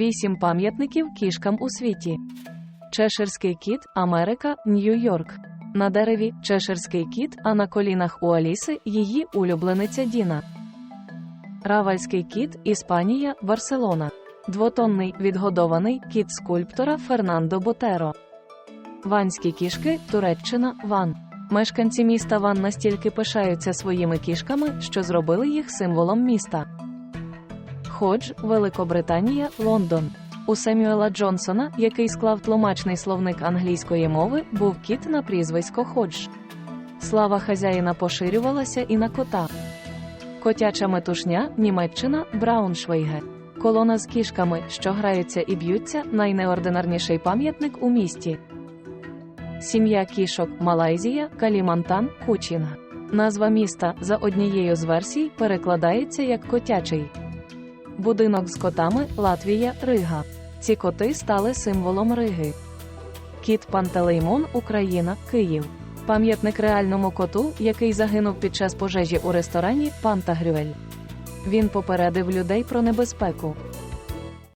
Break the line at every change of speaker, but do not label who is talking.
Вісім пам'ятників кішкам у світі. Чеширський кіт, Америка, Нью-Йорк. На дереві чеширський кіт, а на колінах у Аліси її улюблениця Діна. Равальський кіт, Іспанія, Барселона. Двотонний відгодований кіт скульптора Фернандо Ботеро. Ванські кішки, Туреччина, Ван. Мешканці міста Ван настільки пишаються своїми кішками, що зробили їх символом міста. Ходж, Великобританія, Лондон. У Семюела Джонсона, який склав тлумачний словник англійської мови, був кіт на прізвисько Ходж. Слава хазяїна поширювалася і на кота. Котяча метушня, Німеччина, Брауншвейге. Колона з кішками, що граються і б'ються, найнеординарніший пам'ятник у місті. Сім'я кішок, Малайзія, Калімантан, Кучінг. Назва міста за однією з версій перекладається як котячий. Будинок з котами Латвія, Рига. Ці коти стали символом Риги. Кіт Пантелеймон, Україна, Київ. Пам'ятник реальному коту, який загинув під час пожежі у ресторані Пантагрюель. Він попередив людей про небезпеку.